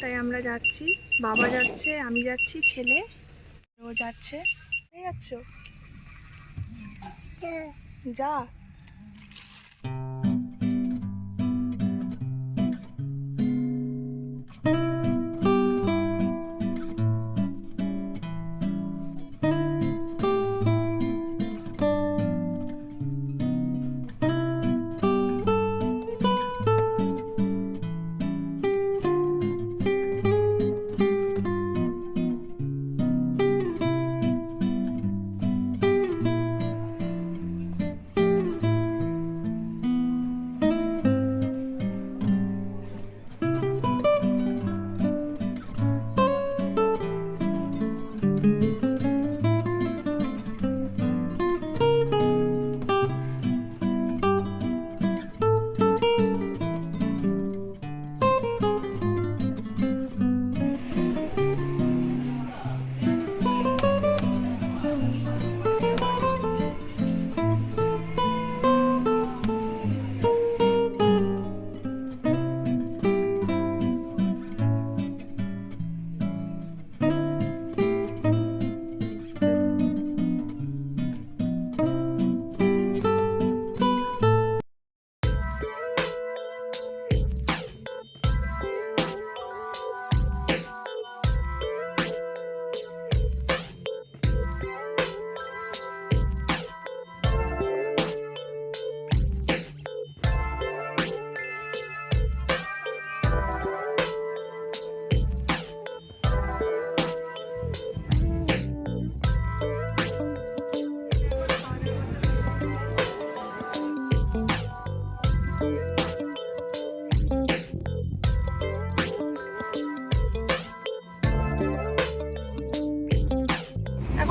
তাই আমরা যাচ্ছি। বাবা যাচ্ছে আমি যাচ্ছি ছেলে। ও যাচ্ছে। যাচ্ছ? যা।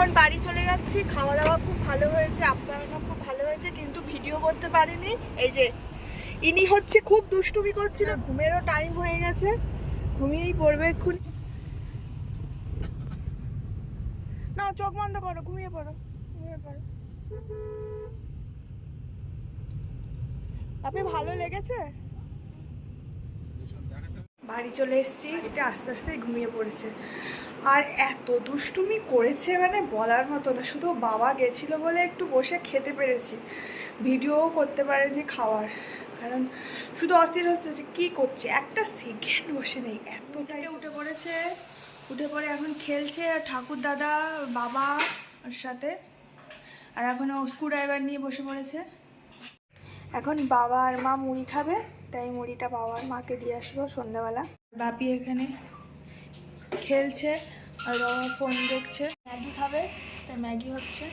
এখন বাড়ি চলে যাচ্ছি খাওয়া দাওয়া খুব ভালো হয়েছে, আপ্যায়নও খুব ভালো হয়েছে, কিন্তু ভিডিও করতে পারিনি। এই যে, ইনি হচ্ছে খুব দুষ্টুমি করছিল, ঘুমেরও টাইম হয়ে গেছে, ঘুমিয়েই পড়বে এক্ষুনি। না, চোখ বন্ধ করো, ঘুমিয়ে পড়ো ঘুমিয়ে পড়ো। আপনি ভালো লেগেছে? বাড়ি চলে এসেছি এতে আস্তে আস্তে ঘুমিয়ে পড়েছে। আর এত দুষ্টুমি করেছে মানে বলার মতো না শুধু বাবা গেছিল বলে একটু বসে খেতে পেরেছি। ভিডিওও করতে পারেনি খাওয়ার। কারণ শুধু অস্থির হচ্ছে যে কী করছে একটা সেকেন্ড বসে নেই এতটাই উঠে পড়েছে উঠে পড়ে এখন খেলছে আর ঠাকুর দাদা বাবা সাথে। আর এখন ও স্ক্রু ড্রাইভার নিয়ে বসে পড়েছে। এখন বাবা আর মা মুড়ি খাবে। তাই মুড়িটা আর মাকে দিয়ে আসব সন্ধ্যাবেলা। বাপি এখানে খেলছে আর বাবা ফোন দেখছে। ম্যাগি খাবে তাই ম্যাগি হচ্ছে।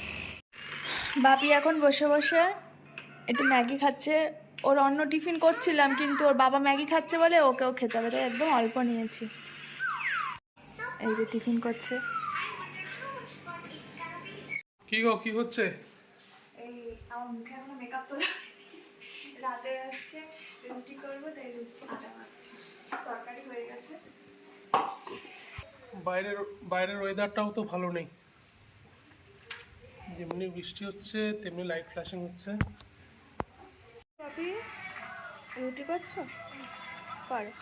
বাপি এখন বসে বসে একটু ম্যাগি খাচ্ছে। ওর অন্য টিফিন করছিলাম কিন্তু ওর বাবা ম্যাগি খাচ্ছে বলে ওকেও খেতে হবে তাই একদম অল্প নিয়েছি। এই যে টিফিন করছে। কি গো কি হচ্ছে? এই আমার মুখে এখনও মেকআপ তোলা রুটি করব তাই রুটি আটা মাখছি। তরকারি হয়ে গেছে। বাইরের বাইরের ওয়েদারটাও তো ভালো নেই। যেমনি বৃষ্টি হচ্ছে তেমনি লাইট ফ্ল্যাশিং হচ্ছে। রুটি করছ? করো।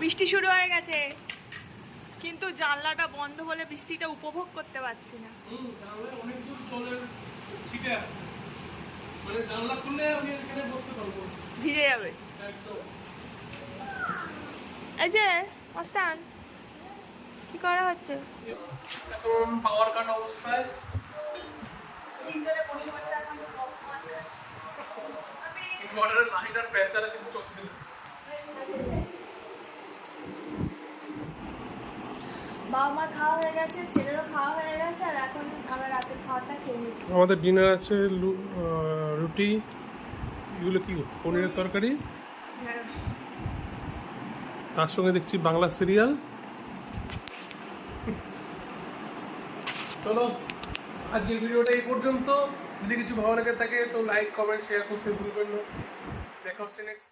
বৃষ্টি শুরু হয়ে গেছে। কিন্তু জানলাটা বন্ধ হলে বৃষ্টিটা উপভোগ করতে পারছি না। অনেক দূর জলের ছিটে আসছে। মানে জানলা খুললে আমি এখানে বসতে পারব। ভিজে যাবে। এই যে অস্তান কি করা হচ্ছে? এখন পাওয়ার কাট অবস্থায়। ইনভার্টারের লাইট আর ফ্যান ছাড়া কিছু চলছে না। বাবা মার খাওয়া হয়ে গেছে ছেলেরও খাওয়া হয়ে গেছে আর এখন আমরা রাতের খাওয়াটা খেয়ে আমাদের ডিনার আছে রুটি এগুলো কি পনিরের তরকারি? তার সঙ্গে দেখছি বাংলা সিরিয়াল চলো আজকের ভিডিওটা এই পর্যন্ত। যদি কিছু ভালো লেগে থাকে তো লাইক কমেন্ট শেয়ার করতে ভুলবেন না। দেখা হচ্ছে নেক্সট